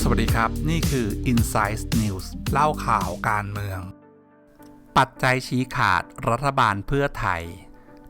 สวัสดีครับ นี่คือ Insight News เล่าข่าวการเมือง ปัจจัยชี้ขาดรัฐบาลเพื่อไทย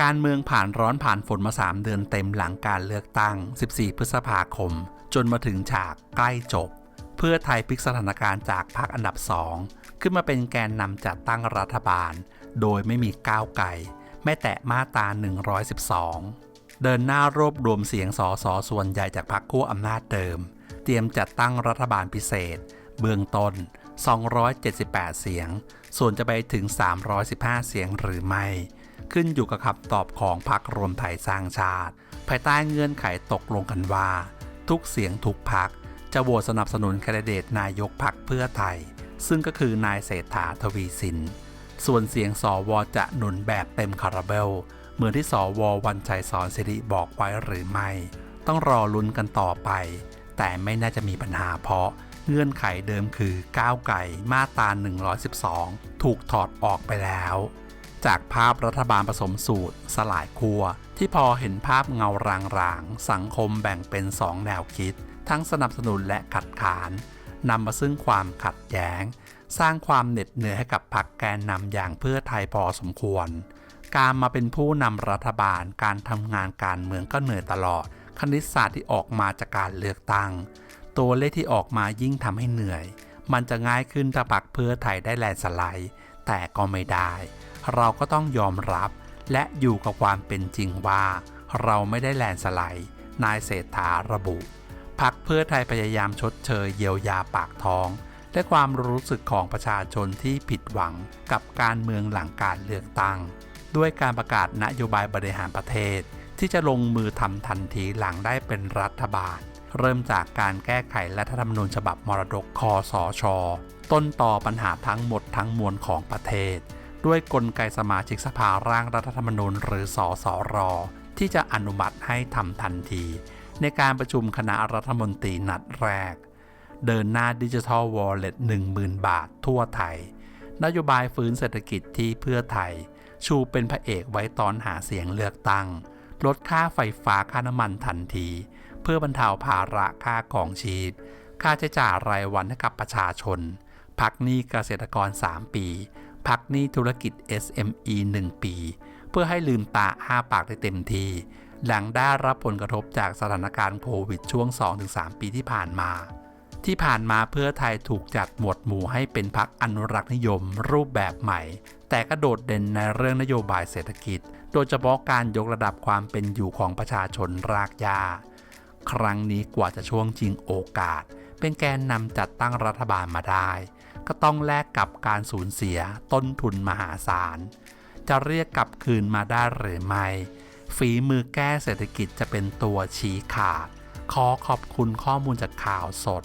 การเมืองผ่านร้อนผ่านฝนมา 3 เดือนเต็มหลังการเลือกตั้ง 14 พฤษภาคม จนมาถึงฉากใกล้จบ เพื่อไทยพลิกสถานการณ์จากพรรคอันดับ2ขึ้นมาเป็นแกนนำจัดตั้งรัฐบาล โดยไม่มีก้าวไกลไม่แตะมาตรา112 เดินหน้ารวบรวมเสียงสอสอส่วนใหญ่จากพรรคคู่อำนาจเดิม เตรียมจัดตั้งรัฐบาลพิเศษ เบื้องต้น 278 เสียง ส่วนจะไปถึง 315 เสียงหรือไม่ ขึ้นอยู่กับคำตอบของพรรครวมไทยสร้างชาติ ภายใต้เงื่อนไขตกลงกันว่า ทุกเสียงทุกพรรคจะโหวตสนับสนุนแคนดิเดตนายกพรรคเพื่อไทย ซึ่งก็คือนายเศรษฐาทวีสิน ส่วนเสียงสวจะหนุนแบบเต็มคาราเบล เหมือนที่สววันชัยสอนสิริบอกไว้หรือไม่ ต้องรอลุ้นกันต่อไป แต่ไม่น่าจะมีปัญหาเพราะเงื่อนไขเดิมคือก้าวไก่มาตรา112 ถูกถอดออกไปแล้ว จากภาพรัฐบาลผสมสูตร สลายคัวที่พอเห็นภาพเงารางๆ สังคมแบ่งเป็นสองแนวคิด ทั้งสนับสนุนและขัดขานนำมาซึ่งความขัดแย้ง สร้างความเหน็ดเหนื่อยให้กับพรรคแกนนำอย่างเพื่อไทยพอสมควร การมาเป็นผู้นำรัฐบาล การทำงานการเมืองก็เหนื่อยตลอด คณิตศาสตร์ที่ออกมาจากการเลือกตั้ง ตัวเลขที่ออกมายิ่งทำให้เหนื่อย มันจะง่ายขึ้นถ้าปักเพื่อไทยได้แลนด์สไลด์ แต่ก็ไม่ได้ เราก็ต้องยอมรับ และอยู่กับความเป็นจริงว่า เราไม่ได้แลนด์สไลด์ นายเศรษฐาระบุพักเพื่อไทยพยายามชดเชยเยียวยาปากท้อง และความรู้สึกของประชาชนที่ผิดหวังกับการเมืองหลังการเลือกตั้ง ด้วยการประกาศนโยบายบริหารประเทศ ที่จะลงมือทำทันทีหลังได้เป็นรัฐบาล เริ่มจากการแก้ไขรัฐธรรมนูญฉบับมรดกคอสอชอต้นต่อปัญหาทั้งหมดทั้งมวลของประเทศ ด้วยกลไกสมาชิกสภาร่างรัฐธรรมนูญหรือสอสอรอที่จะอนุมัติให้ทำทันที ในการประชุมคณะรัฐมนตรีนัดแรก เดินหน้าดิจิทัลวอลเล็ต10,000 บาททั่วไทย นโยบายฟื้นเศรษฐกิจที่เพื่อไทย ชูเป็นพระเอกไว้ตอนหาเสียงเลือกตั้ง ลดค่าไฟฟ้าค่าน้ำมันทันที เพื่อบรรเทาภาระค่าของชีพ ค่าใช้จ่ายรายวันให้กับประชาชน พักหนี้เกษตรกร 3 ปี พักหนี้ธุรกิจ SME 1 ปี เพื่อให้ลืมตาอ้าปากได้เต็มทีหลังได้รับผลกระทบจากสถานการณ์โควิดช่วง 2-3 ปีที่ผ่านมา ที่ผ่านมาเพื่อไทยถูกจัดหมวดหมู่ให้เป็นพักอนุรักษ์นิยมรูปแบบใหม่ แต่ก็โดดเด่นในเรื่องนโยบายเศรษฐกิจ โดยเฉพาะการยกระดับความเป็นอยู่ของประชาชนรากหญ้าครั้งนี้กว่าจะช่วงจริงโอกาส เป็นแกนนำจัดตั้งรัฐบาลมาได้ ก็ต้องแลกกับการสูญเสียต้นทุนมหาศาล จะเรียกกลับคืนมาได้หรือไม่ ฝีมือแก้เศรษฐกิจจะเป็นตัวชี้ขาด ขอขอบคุณข้อมูลจากข่าวสด